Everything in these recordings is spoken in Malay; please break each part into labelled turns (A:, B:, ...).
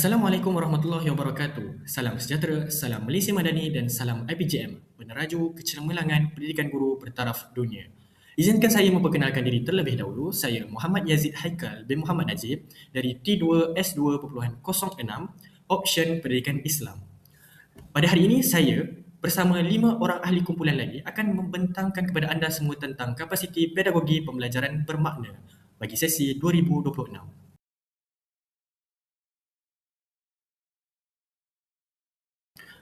A: Assalamualaikum warahmatullahi wabarakatuh. Salam sejahtera, salam Malaysia Madani dan salam IPJM, peneraju kecemerlangan pendidikan guru bertaraf dunia. Izinkan saya memperkenalkan diri terlebih dahulu. Saya Muhammad Yazid Haikal bin Muhammad Najib dari T2S2.06 Option Pendidikan Islam. Pada hari ini saya bersama lima orang ahli kumpulan lagi akan membentangkan kepada anda semua tentang kapasiti pedagogi pembelajaran bermakna bagi sesi 2026.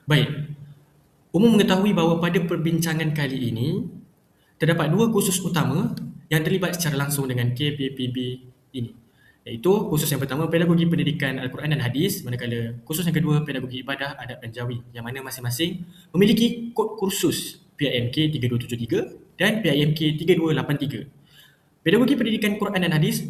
A: Baik, umum mengetahui bahawa pada perbincangan kali ini terdapat dua kursus utama yang terlibat secara langsung dengan KPPB ini iaitu kursus yang pertama Pedagogi Pendidikan Al-Quran dan Hadis manakala kursus yang kedua Pedagogi Ibadah Adab dan Jawi yang mana masing-masing memiliki kod kursus PIMK 3273 dan PIMK 3283. Pedagogi Pendidikan Quran dan Hadis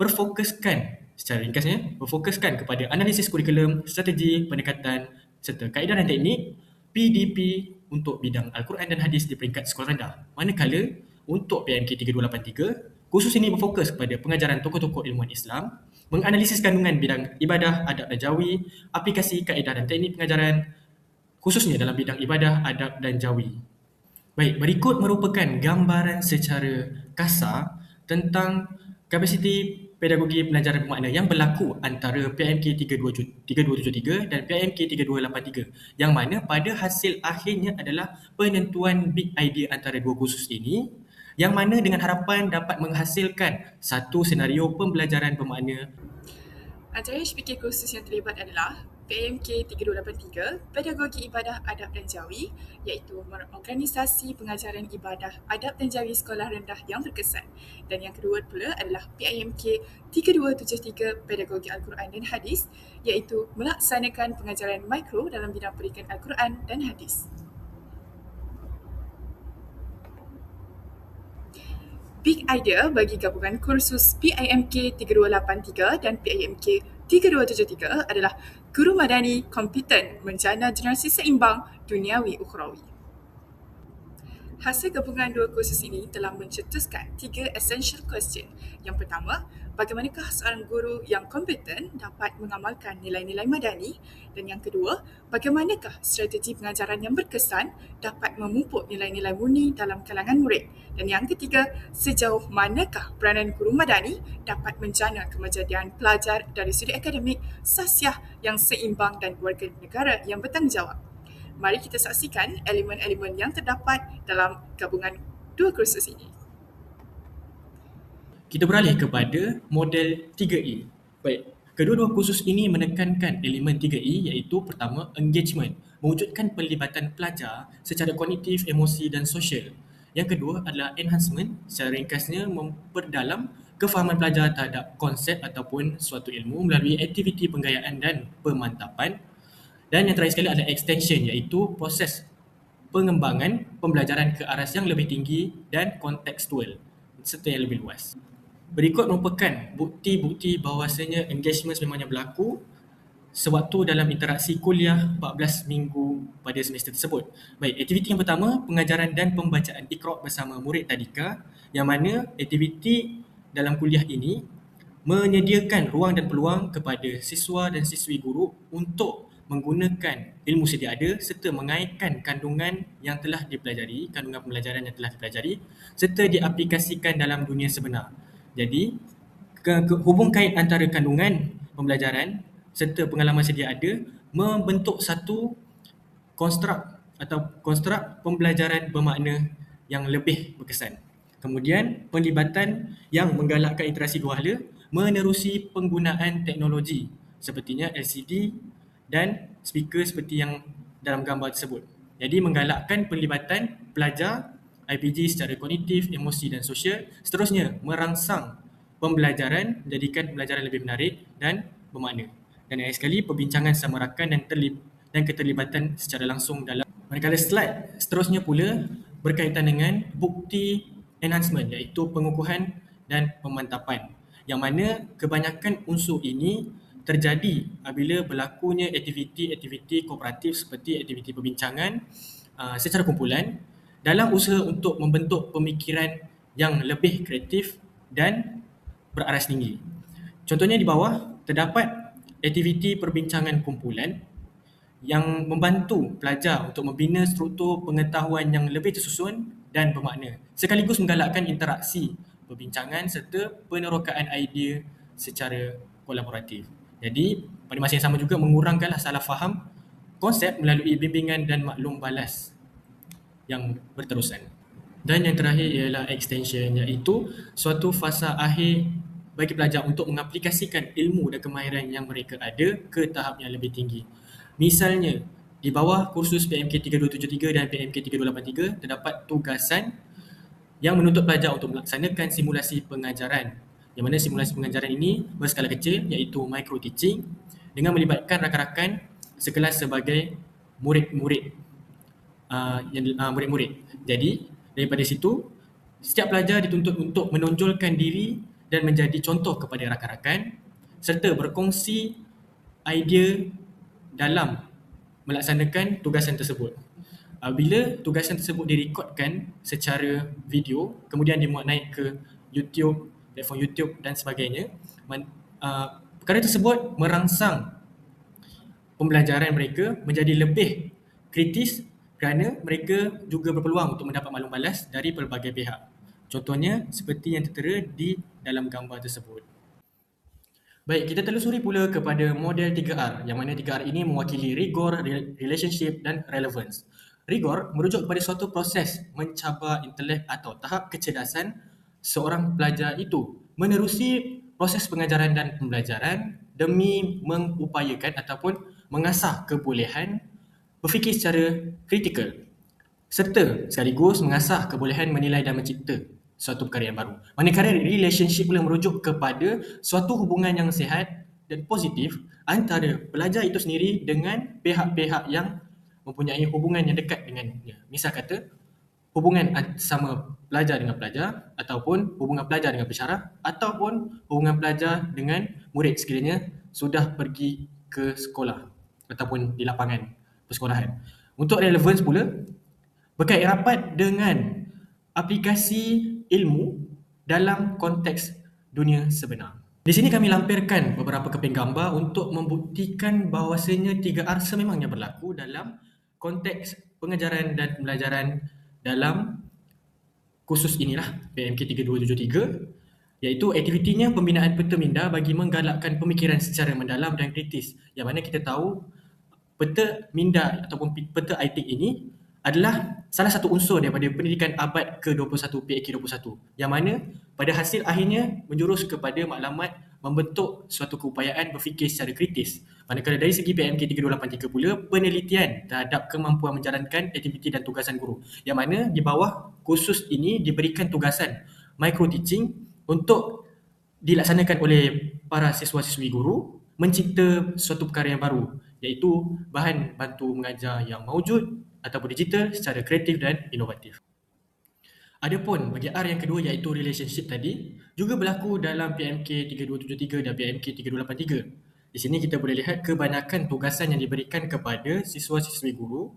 A: berfokuskan secara ringkasnya berfokuskan kepada analisis kurikulum, strategi, pendekatan serta kaedah dan teknik PDP untuk bidang Al-Quran dan Hadis di peringkat sekolah rendah. Manakala untuk PMK 3283, kursus ini berfokus kepada pengajaran tokoh-tokoh ilmuwan Islam, menganalisis kandungan bidang ibadah, adab dan jawi, aplikasi kaedah dan teknik pengajaran, khususnya dalam bidang ibadah, adab dan jawi. Baik, berikut merupakan gambaran secara kasar tentang kapasiti pedagogi pelajaran bermakna yang berlaku antara PMK 3273 dan PMK 3283 yang mana pada hasil akhirnya adalah penentuan big idea antara dua kursus ini yang mana dengan harapan dapat menghasilkan satu senario pembelajaran bermakna.
B: Antara HPK kursus yang terlibat adalah PMK 3283, Pedagogi Ibadah Adab dan Jawi iaitu organisasi pengajaran ibadah adab dan jawi sekolah rendah yang berkesan. Dan yang kedua pula adalah PIMK 3273, Pedagogi Al-Quran dan Hadis iaitu melaksanakan pengajaran mikro dalam bidang pendidikan Al-Quran dan Hadis. Big idea bagi gabungan kursus PIMK 3283 dan PIMK 3273 adalah Guru Madani kompeten menjana generasi seimbang duniawi ukhrawi. Hasil gabungan dua kursus ini telah mencetuskan tiga essential question. Yang pertama, bagaimanakah seorang guru yang kompeten dapat mengamalkan nilai-nilai madani? Dan yang kedua, bagaimanakah strategi pengajaran yang berkesan dapat memupuk nilai-nilai murni dalam kalangan murid? Dan yang ketiga, sejauh manakah peranan guru madani dapat menjana kemajuan pelajar dari sudut akademik, sasiah yang seimbang dan warga negara yang bertanggungjawab. Mari kita saksikan elemen-elemen yang terdapat dalam gabungan dua kursus ini.
A: Kita beralih kepada model 3E. Baik, kedua-dua kursus ini menekankan elemen 3E iaitu pertama engagement, mewujudkan pelibatan pelajar secara kognitif, emosi dan sosial. Yang kedua adalah enhancement, secara ringkasnya memperdalam kefahaman pelajar terhadap konsep ataupun suatu ilmu melalui aktiviti penggayaan dan pemantapan. Dan yang terakhir sekali adalah extension iaitu proses pengembangan pembelajaran ke aras yang lebih tinggi dan kontekstual serta yang lebih luas. Berikut merupakan bukti-bukti bahawasanya engagement memangnya berlaku sewaktu dalam interaksi kuliah 14 minggu pada semester tersebut. Baik, aktiviti yang pertama, pengajaran dan pembacaan ikhrok bersama murid tadika yang mana aktiviti dalam kuliah ini menyediakan ruang dan peluang kepada siswa dan siswi guru untuk menggunakan ilmu sedia ada serta mengaitkan kandungan yang telah dipelajari, kandungan pembelajaran yang telah dipelajari serta diaplikasikan dalam dunia sebenar. Jadi, ke, ke, hubung kait antara kandungan pembelajaran serta pengalaman sedia ada membentuk satu konstruk atau konstruk pembelajaran bermakna yang lebih berkesan. Kemudian penlibatan yang menggalakkan interaksi dua hala menerusi penggunaan teknologi sepertinya LCD dan speaker seperti yang dalam gambar tersebut. Jadi menggalakkan penlibatan pelajar IPG secara kognitif, emosi dan sosial. Seterusnya merangsang pembelajaran menjadikan pembelajaran lebih menarik dan bermakna dan akhir sekali perbincangan sama rakan dan terlib dan keterlibatan secara langsung dalam manakala slide seterusnya pula berkaitan dengan bukti enhancement iaitu pengukuhan dan pemantapan yang mana kebanyakan unsur ini terjadi apabila berlakunya aktiviti-aktiviti kooperatif seperti aktiviti perbincangan uh, secara kumpulan dalam usaha untuk membentuk pemikiran yang lebih kreatif dan beraras tinggi. Contohnya di bawah terdapat aktiviti perbincangan kumpulan yang membantu pelajar untuk membina struktur pengetahuan yang lebih tersusun dan bermakna sekaligus menggalakkan interaksi perbincangan serta penerokaan idea secara kolaboratif. Jadi, pada masa yang sama juga mengurangkanlah salah faham konsep melalui bimbingan dan maklum balas yang berterusan. Dan yang terakhir ialah extension iaitu suatu fasa akhir bagi pelajar untuk mengaplikasikan ilmu dan kemahiran yang mereka ada ke tahap yang lebih tinggi. Misalnya, di bawah kursus PMK 3273 dan PMK 3283 terdapat tugasan yang menuntut pelajar untuk melaksanakan simulasi pengajaran. Yang mana simulasi pengajaran ini berskala kecil iaitu micro teaching dengan melibatkan rakan-rakan sekelas sebagai murid-murid uh, yang uh, murid-murid. Jadi, daripada situ setiap pelajar dituntut untuk menonjolkan diri dan menjadi contoh kepada rakan-rakan serta berkongsi idea dalam melaksanakan tugasan tersebut. Uh, bila tugasan tersebut direkodkan secara video, kemudian dimuat naik ke YouTube, platform YouTube dan sebagainya, uh, perkara tersebut merangsang pembelajaran mereka menjadi lebih kritis kerana mereka juga berpeluang untuk mendapat maklum balas dari pelbagai pihak. Contohnya seperti yang tertera di dalam gambar tersebut. Baik, kita telusuri pula kepada model 3R yang mana 3R ini mewakili rigor, relationship dan relevance. Rigor merujuk kepada suatu proses mencabar intelek atau tahap kecerdasan seorang pelajar itu menerusi proses pengajaran dan pembelajaran demi mengupayakan ataupun mengasah kebolehan berfikir secara kritikal serta sekaligus mengasah kebolehan menilai dan mencipta suatu perkara yang baru. Manakala relationship pula merujuk kepada suatu hubungan yang sihat dan positif antara pelajar itu sendiri dengan pihak-pihak yang mempunyai hubungan yang dekat dengannya. Misal kata, hubungan sama pelajar dengan pelajar ataupun hubungan pelajar dengan pensyarah ataupun hubungan pelajar dengan murid sekiranya sudah pergi ke sekolah ataupun di lapangan persekolahan. Untuk relevance pula, berkait rapat dengan aplikasi ilmu dalam konteks dunia sebenar. Di sini kami lampirkan beberapa keping gambar untuk membuktikan bahawasanya 3R sememangnya berlaku dalam konteks pengajaran dan pembelajaran dalam kursus inilah PMK 3273 iaitu aktivitinya pembinaan peta minda bagi menggalakkan pemikiran secara mendalam dan kritis yang mana kita tahu peta minda ataupun peta ITIC ini adalah salah satu unsur daripada pendidikan abad ke-21 PAK21 yang mana pada hasil akhirnya menjurus kepada maklumat membentuk suatu keupayaan berfikir secara kritis. Manakala dari segi PMK 3283 pula penelitian terhadap kemampuan menjalankan aktiviti dan tugasan guru. Yang mana di bawah kursus ini diberikan tugasan micro teaching untuk dilaksanakan oleh para siswa-siswi guru mencipta suatu perkara yang baru iaitu bahan bantu mengajar yang mewujud ataupun digital secara kreatif dan inovatif. Adapun bagi R yang kedua iaitu relationship tadi juga berlaku dalam PMK 3273 dan PMK 3283. Di sini kita boleh lihat kebanyakan tugasan yang diberikan kepada siswa-siswi guru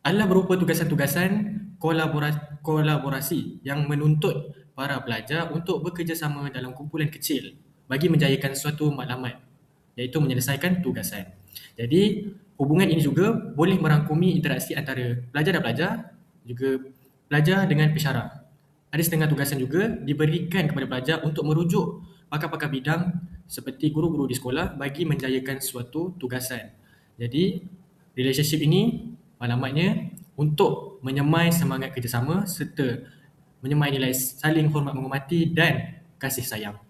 A: adalah berupa tugasan-tugasan kolaborasi yang menuntut para pelajar untuk bekerjasama dalam kumpulan kecil bagi menjayakan suatu maklumat iaitu menyelesaikan tugasan. Jadi hubungan ini juga boleh merangkumi interaksi antara pelajar dan pelajar juga pelajar dengan pensyarah. Ada setengah tugasan juga diberikan kepada pelajar untuk merujuk pakar-pakar bidang seperti guru-guru di sekolah bagi menjayakan suatu tugasan. Jadi, relationship ini alamatnya untuk menyemai semangat kerjasama serta menyemai nilai saling hormat menghormati dan kasih sayang.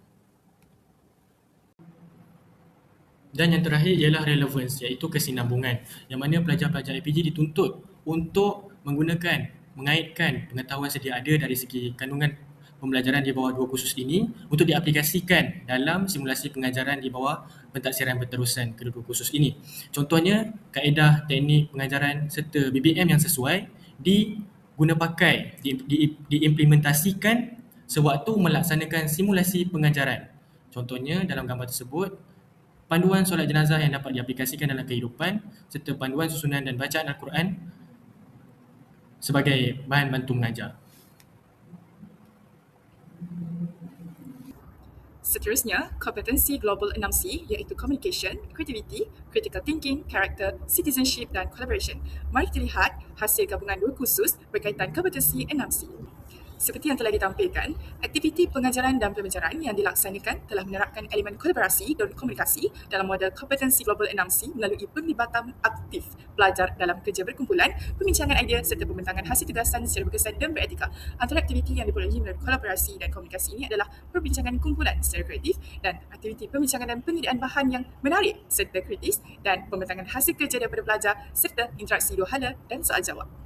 A: Dan yang terakhir ialah relevance iaitu kesinambungan yang mana pelajar-pelajar APG dituntut untuk menggunakan, mengaitkan pengetahuan sedia ada dari segi kandungan pembelajaran di bawah dua kursus ini untuk diaplikasikan dalam simulasi pengajaran di bawah pentaksiran berterusan kedua kursus ini. Contohnya, kaedah teknik pengajaran serta BBM yang sesuai diguna pakai, di, di, diimplementasikan sewaktu melaksanakan simulasi pengajaran. Contohnya dalam gambar tersebut, panduan solat jenazah yang dapat diaplikasikan dalam kehidupan serta panduan susunan dan bacaan Al-Quran sebagai bahan bantu mengajar.
B: Seterusnya, kompetensi global 6C iaitu communication, creativity, critical thinking, character, citizenship dan collaboration. Mari kita lihat hasil gabungan dua kursus berkaitan kompetensi 6C. Seperti yang telah ditampilkan, aktiviti pengajaran dan pembelajaran yang dilaksanakan telah menerapkan elemen kolaborasi dan komunikasi dalam model kompetensi global 6C melalui penglibatan aktif pelajar dalam kerja berkumpulan, pembincangan idea serta pembentangan hasil tugasan secara berkesan dan beretika. Antara aktiviti yang diperolehi melalui kolaborasi dan komunikasi ini adalah perbincangan kumpulan secara kreatif dan aktiviti pembincangan dan penyediaan bahan yang menarik serta kritis dan pembentangan hasil kerja daripada pelajar serta interaksi dua hala dan soal jawab.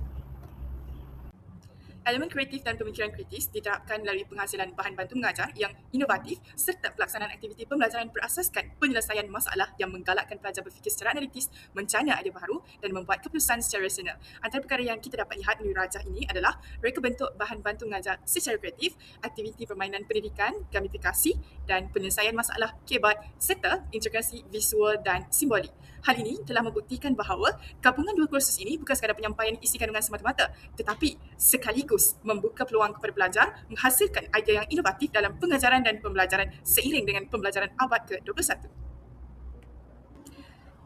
B: Elemen kreatif dan pemikiran kritis diterapkan melalui penghasilan bahan bantu mengajar yang inovatif serta pelaksanaan aktiviti pembelajaran berasaskan penyelesaian masalah yang menggalakkan pelajar berfikir secara analitis, mencana idea baru dan membuat keputusan secara rasional. Antara perkara yang kita dapat lihat melalui rajah ini adalah reka bentuk bahan bantu mengajar secara kreatif, aktiviti permainan pendidikan, gamifikasi dan penyelesaian masalah kebat serta integrasi visual dan simbolik. Hal ini telah membuktikan bahawa gabungan dua kursus ini bukan sekadar penyampaian isi kandungan semata-mata tetapi sekaligus membuka peluang kepada pelajar menghasilkan idea yang inovatif dalam pengajaran dan pembelajaran seiring dengan pembelajaran abad ke-21.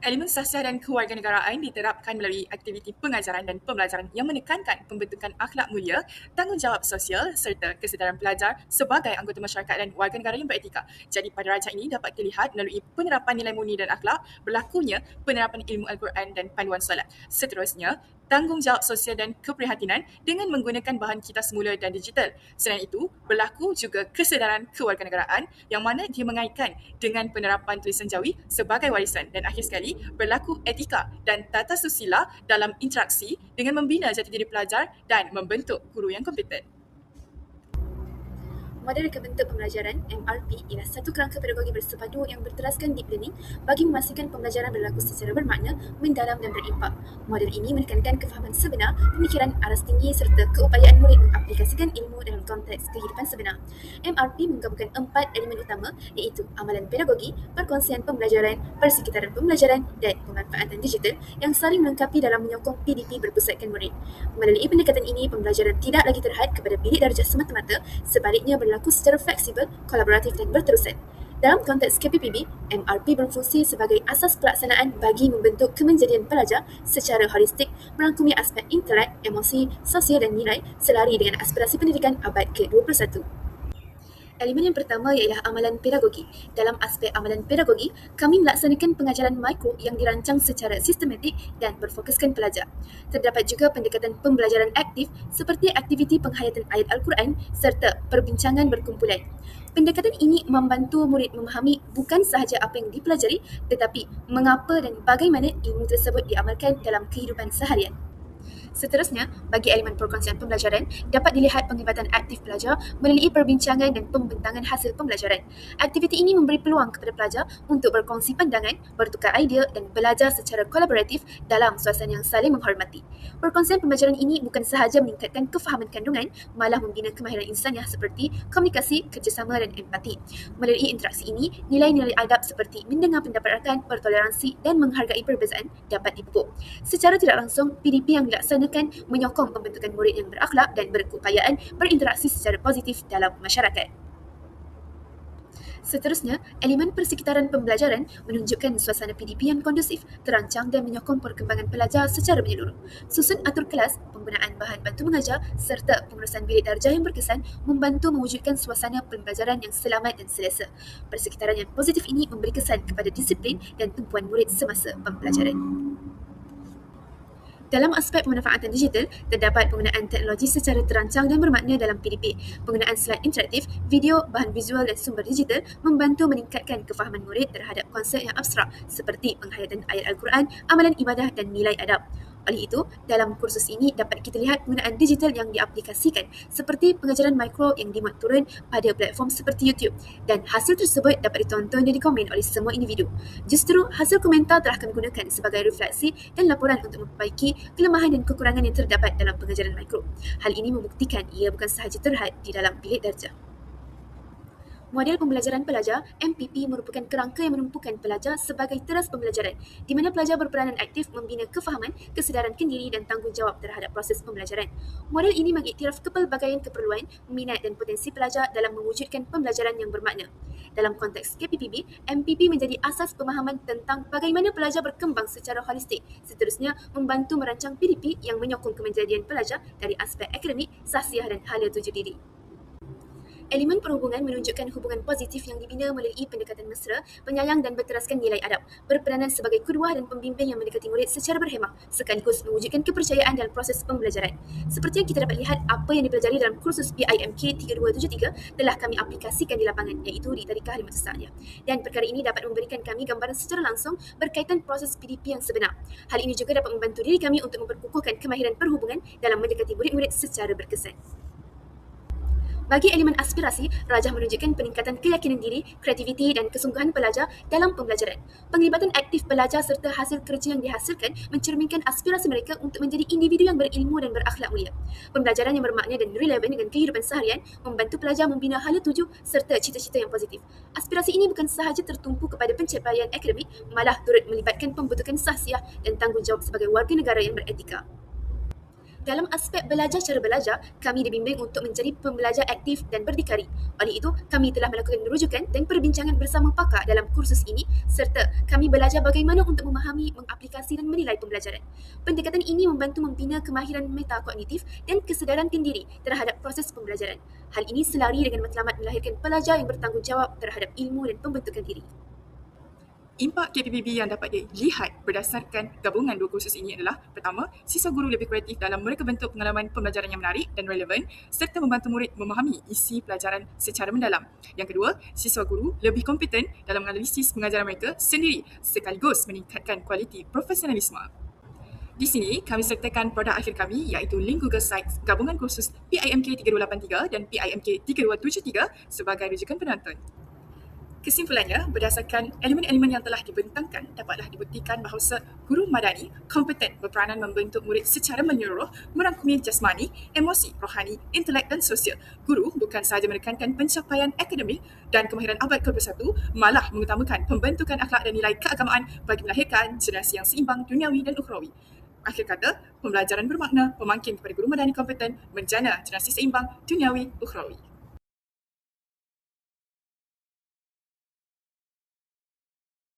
B: Elemen sasiah dan kewarganegaraan diterapkan melalui aktiviti pengajaran dan pembelajaran yang menekankan pembentukan akhlak mulia, tanggungjawab sosial serta kesedaran pelajar sebagai anggota masyarakat dan warga negara yang beretika. Jadi pada rajah ini dapat dilihat melalui penerapan nilai murni dan akhlak, berlakunya penerapan ilmu Al-Quran dan panduan solat. Seterusnya, tanggungjawab sosial dan keprihatinan dengan menggunakan bahan kita semula dan digital. Selain itu, berlaku juga kesedaran kewarganegaraan yang mana dia mengaitkan dengan penerapan tulisan jawi sebagai warisan dan akhir sekali berlaku etika dan tata susila dalam interaksi dengan membina jati diri pelajar dan membentuk guru yang kompeten.
C: Model reka bentuk pembelajaran MRP ialah satu kerangka pedagogi bersepadu yang berteraskan deep learning bagi memastikan pembelajaran berlaku secara bermakna, mendalam dan berimpak. Model ini menekankan kefahaman sebenar, pemikiran aras tinggi serta keupayaan murid mengaplikasikan ilmu dalam konteks kehidupan sebenar. MRP menggabungkan empat elemen utama iaitu amalan pedagogi, perkongsian pembelajaran, persekitaran pembelajaran dan pemanfaatan digital yang saling melengkapi dalam menyokong PDP berpusatkan murid. Melalui pendekatan ini, pembelajaran tidak lagi terhad kepada bilik darjah semata-mata, sebaliknya berlaku berlaku secara fleksibel, kolaboratif dan berterusan. Dalam konteks KPPB, MRP berfungsi sebagai asas pelaksanaan bagi membentuk kemenjadian pelajar secara holistik merangkumi aspek intelek, emosi, sosial dan nilai selari dengan aspirasi pendidikan abad ke-21. Elemen yang pertama ialah amalan pedagogi. Dalam aspek amalan pedagogi, kami melaksanakan pengajaran mikro yang dirancang secara sistematik dan berfokuskan pelajar. Terdapat juga pendekatan pembelajaran aktif seperti aktiviti penghayatan ayat Al-Quran serta perbincangan berkumpulan. Pendekatan ini membantu murid memahami bukan sahaja apa yang dipelajari tetapi mengapa dan bagaimana ilmu tersebut diamalkan dalam kehidupan seharian. Seterusnya, bagi elemen perkongsian pembelajaran, dapat dilihat penglibatan aktif pelajar melalui perbincangan dan pembentangan hasil pembelajaran. Aktiviti ini memberi peluang kepada pelajar untuk berkongsi pandangan, bertukar idea dan belajar secara kolaboratif dalam suasana yang saling menghormati. Perkongsian pembelajaran ini bukan sahaja meningkatkan kefahaman kandungan, malah membina kemahiran insaniah seperti komunikasi, kerjasama dan empati. Melalui interaksi ini, nilai-nilai adab seperti mendengar pendapat rakan, bertoleransi dan menghargai perbezaan dapat dipupuk. Secara tidak langsung, PDP yang dilaksanakan dilaksanakan menyokong pembentukan murid yang berakhlak dan berkeupayaan berinteraksi secara positif dalam masyarakat. Seterusnya, elemen persekitaran pembelajaran menunjukkan suasana PDP yang kondusif, terancang dan menyokong perkembangan pelajar secara menyeluruh. Susun atur kelas, penggunaan bahan bantu mengajar serta pengurusan bilik darjah yang berkesan membantu mewujudkan suasana pembelajaran yang selamat dan selesa. Persekitaran yang positif ini memberi kesan kepada disiplin dan tumpuan murid semasa pembelajaran. Dalam aspek pemanfaatan digital, terdapat penggunaan teknologi secara terancang dan bermakna dalam PDP. Penggunaan slide interaktif, video, bahan visual dan sumber digital membantu meningkatkan kefahaman murid terhadap konsep yang abstrak seperti penghayatan ayat Al-Quran, amalan ibadah dan nilai adab. Oleh itu, dalam kursus ini dapat kita lihat penggunaan digital yang diaplikasikan seperti pengajaran mikro yang dimuat turun pada platform seperti YouTube dan hasil tersebut dapat ditonton dan dikomen oleh semua individu. Justru, hasil komentar telah kami gunakan sebagai refleksi dan laporan untuk memperbaiki kelemahan dan kekurangan yang terdapat dalam pengajaran mikro. Hal ini membuktikan ia bukan sahaja terhad di dalam bilik darjah. Model pembelajaran pelajar MPP merupakan kerangka yang menumpukan pelajar sebagai teras pembelajaran di mana pelajar berperanan aktif membina kefahaman, kesedaran kendiri dan tanggungjawab terhadap proses pembelajaran. Model ini mengiktiraf kepelbagaian keperluan, minat dan potensi pelajar dalam mewujudkan pembelajaran yang bermakna. Dalam konteks KPPB, MPP menjadi asas pemahaman tentang bagaimana pelajar berkembang secara holistik. Seterusnya, membantu merancang PDP yang menyokong kemenjadian pelajar dari aspek akademik, sahsiah dan hala tuju diri. Elemen perhubungan menunjukkan hubungan positif yang dibina melalui pendekatan mesra, penyayang dan berteraskan nilai adab, berperanan sebagai kedua dan pembimbing yang mendekati murid secara berhemah sekaligus mewujudkan kepercayaan dalam proses pembelajaran. Seperti yang kita dapat lihat, apa yang dipelajari dalam kursus PIMK 3273 telah kami aplikasikan di lapangan iaitu di Tadika Khidmat Sesatnya. Dan perkara ini dapat memberikan kami gambaran secara langsung berkaitan proses PDP yang sebenar. Hal ini juga dapat membantu diri kami untuk memperkukuhkan kemahiran perhubungan dalam mendekati murid-murid secara berkesan. Bagi elemen aspirasi, Rajah menunjukkan peningkatan keyakinan diri, kreativiti dan kesungguhan pelajar dalam pembelajaran. Penglibatan aktif pelajar serta hasil kerja yang dihasilkan mencerminkan aspirasi mereka untuk menjadi individu yang berilmu dan berakhlak mulia. Pembelajaran yang bermakna dan relevan dengan kehidupan seharian membantu pelajar membina hala tuju serta cita-cita yang positif. Aspirasi ini bukan sahaja tertumpu kepada pencapaian akademik, malah turut melibatkan pembentukan sahsiah dan tanggungjawab sebagai warga negara yang beretika. Dalam aspek belajar cara belajar, kami dibimbing untuk menjadi pembelajar aktif dan berdikari. Oleh itu, kami telah melakukan rujukan dan perbincangan bersama pakar dalam kursus ini serta kami belajar bagaimana untuk memahami, mengaplikasi dan menilai pembelajaran. Pendekatan ini membantu membina kemahiran metakognitif dan kesedaran kendiri terhadap proses pembelajaran. Hal ini selari dengan matlamat melahirkan pelajar yang bertanggungjawab terhadap ilmu dan pembentukan diri.
B: Impak KPPB yang dapat dilihat berdasarkan gabungan dua kursus ini adalah pertama, siswa guru lebih kreatif dalam mereka bentuk pengalaman pembelajaran yang menarik dan relevan serta membantu murid memahami isi pelajaran secara mendalam. Yang kedua, siswa guru lebih kompeten dalam menganalisis pengajaran mereka sendiri sekaligus meningkatkan kualiti profesionalisme. Di sini, kami sertakan produk akhir kami iaitu link Google Sites gabungan kursus PIMK 383 dan PIMK 3273 sebagai rujukan penonton. Kesimpulannya, berdasarkan elemen-elemen yang telah dibentangkan, dapatlah dibuktikan bahawa guru madani kompeten berperanan membentuk murid secara menyeluruh merangkumi jasmani, emosi, rohani, intelek dan sosial. Guru bukan sahaja menekankan pencapaian akademik dan kemahiran abad ke-21, malah mengutamakan pembentukan akhlak dan nilai keagamaan bagi melahirkan generasi yang seimbang duniawi dan ukhrawi. Akhir kata, pembelajaran bermakna pemangkin kepada guru madani kompeten menjana generasi seimbang duniawi ukhrawi.